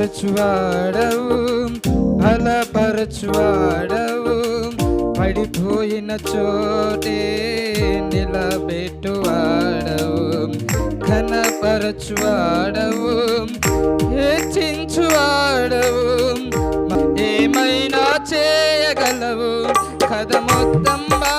బలపరచువాడవు బలపరచువాడవు పడిపోయిన చోటే నిలబెట్టువాడవు కనపరచువాడవు హెచ్చించువాడవు ఏమైనా చేయగలవు. కథ మొత్తం బా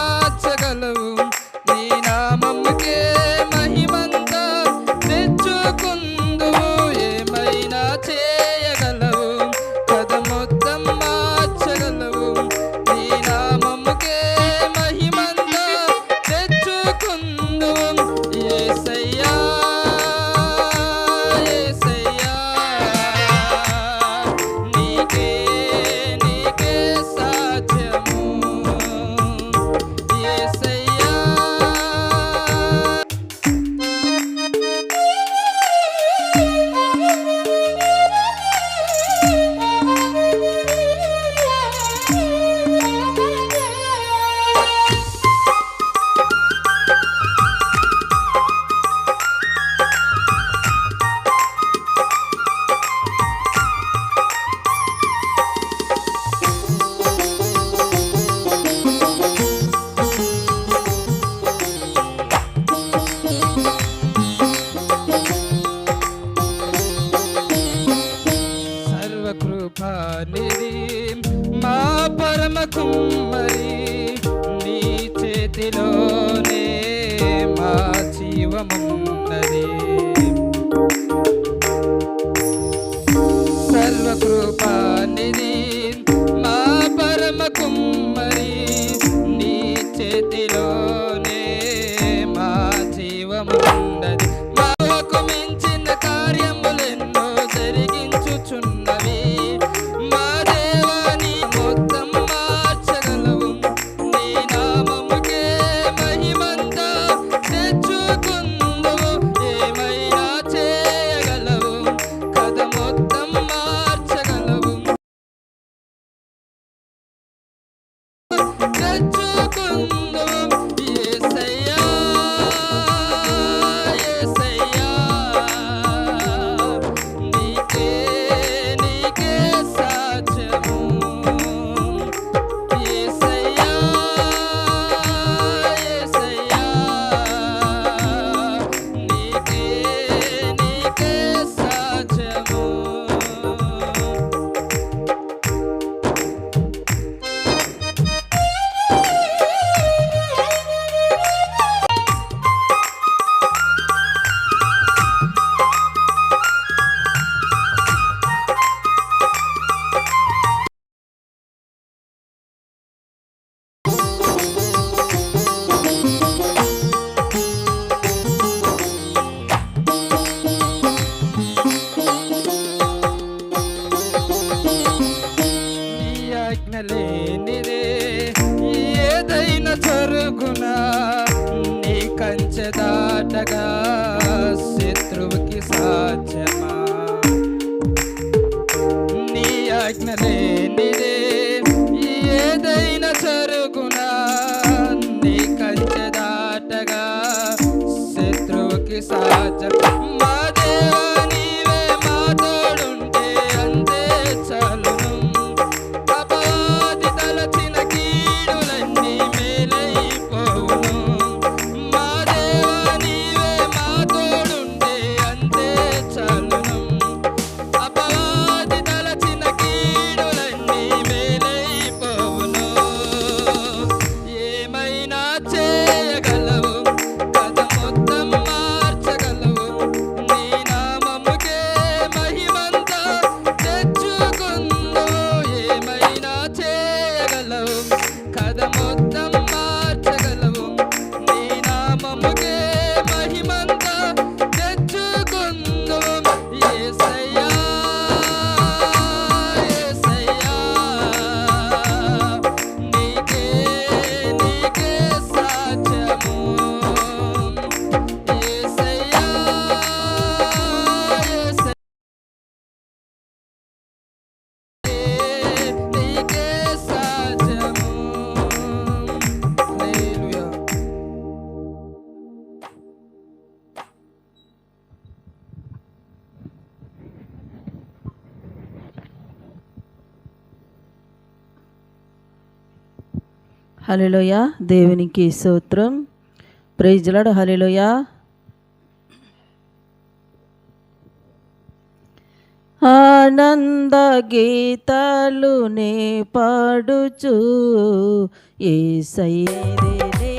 హలిలోయ దేవునికి సూత్రం ప్రైజ్లాడు హలిలోయ ఆనంద గీతాలు నే పాడుచు. ఏ సైదే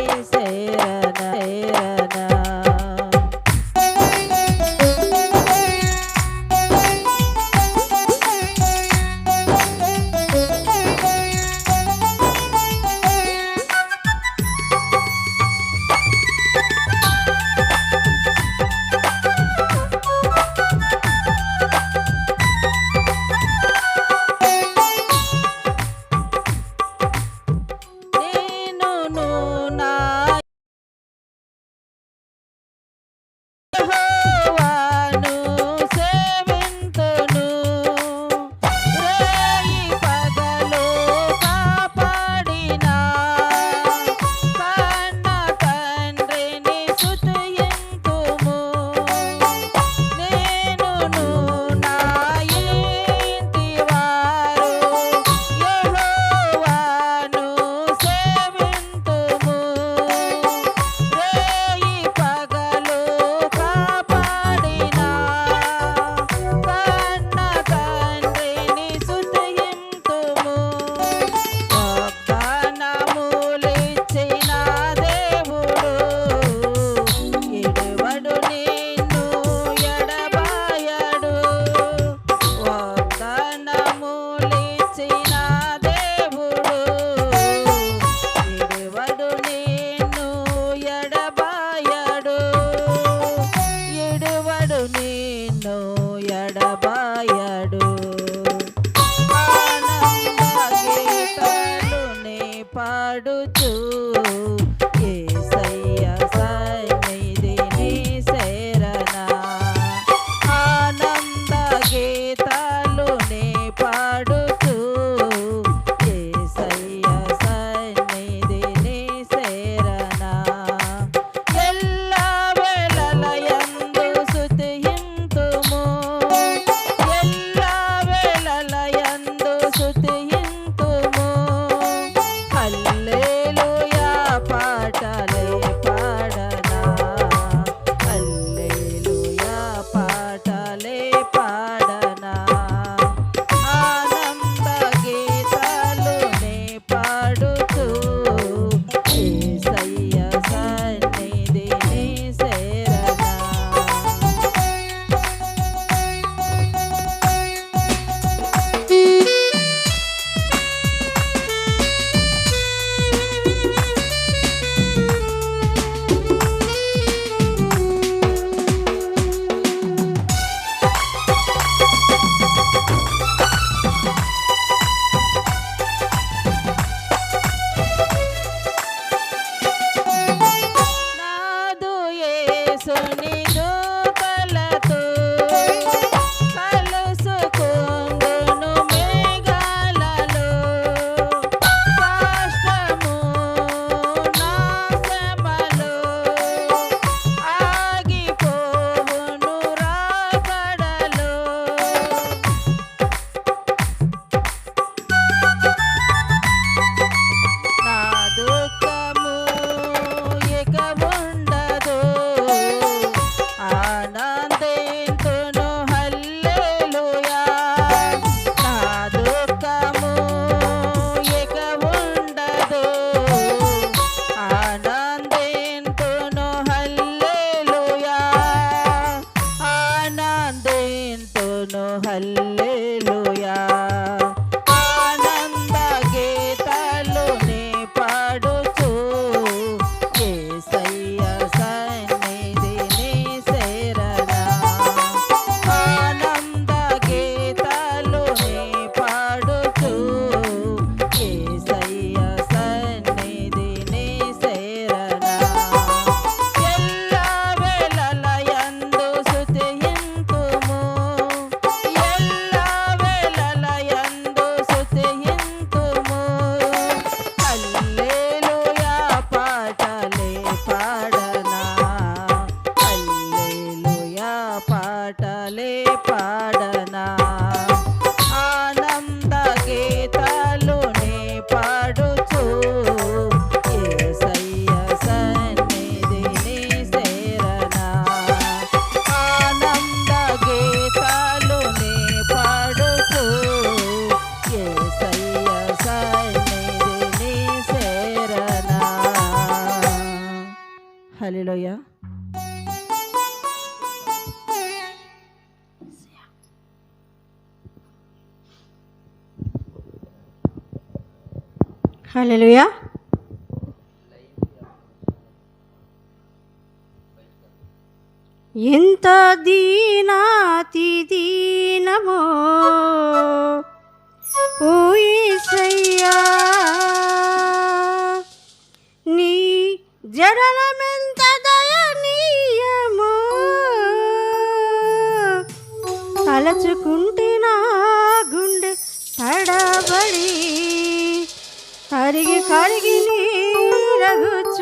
హలెలోయ హలెలుయా ఇంత దీనాతి దీనమో ఊయ్యా నీ జడలమెంత తలచుకుంటే నా గుండె తడబడి కరిగి కరిగి నీరగుచున్నది.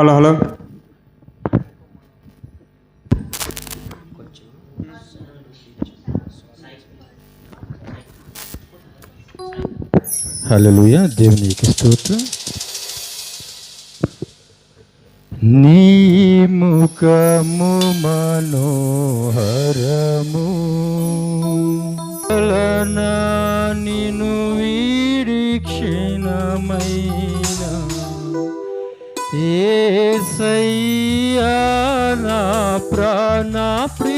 హలో హలో హలోయ దేవునికి స్తోత్రం. నీ ముఖము మనోహరము. पुराना प्रेम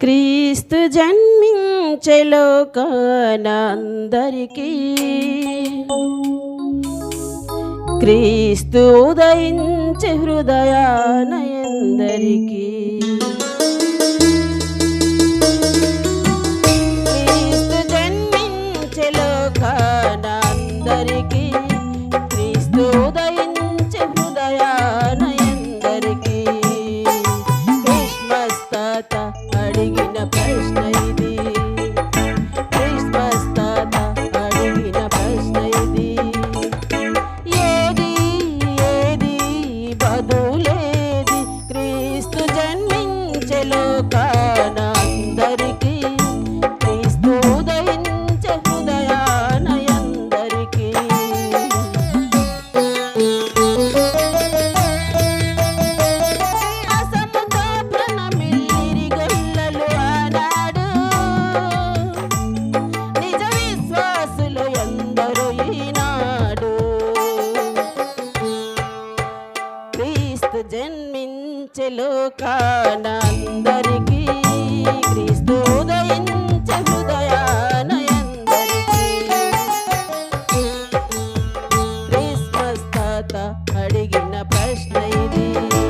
క్రీస్తు జన్మించలోకానందరికీ క్రీస్తు ఉదయించే హృదయానయందరికీ take it. ಅಡಿಗಿನ ಪ್ರಶ್ನೆ ಇದೆ.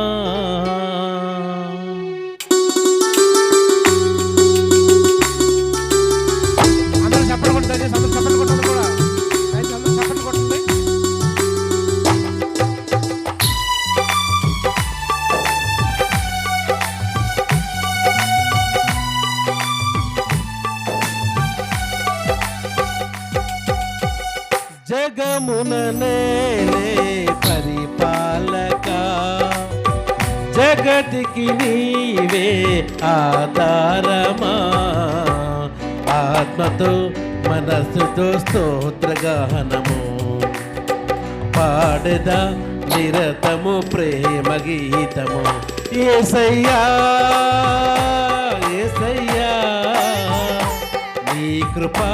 బ్రతికి నీవే ఆధారమా? ఆత్మతో మనస్సుతో స్తోత్రగానము పాడద నిరతము ప్రేమ గీతము. ఏసయ్యా ఏసయ్యా నీ కృపా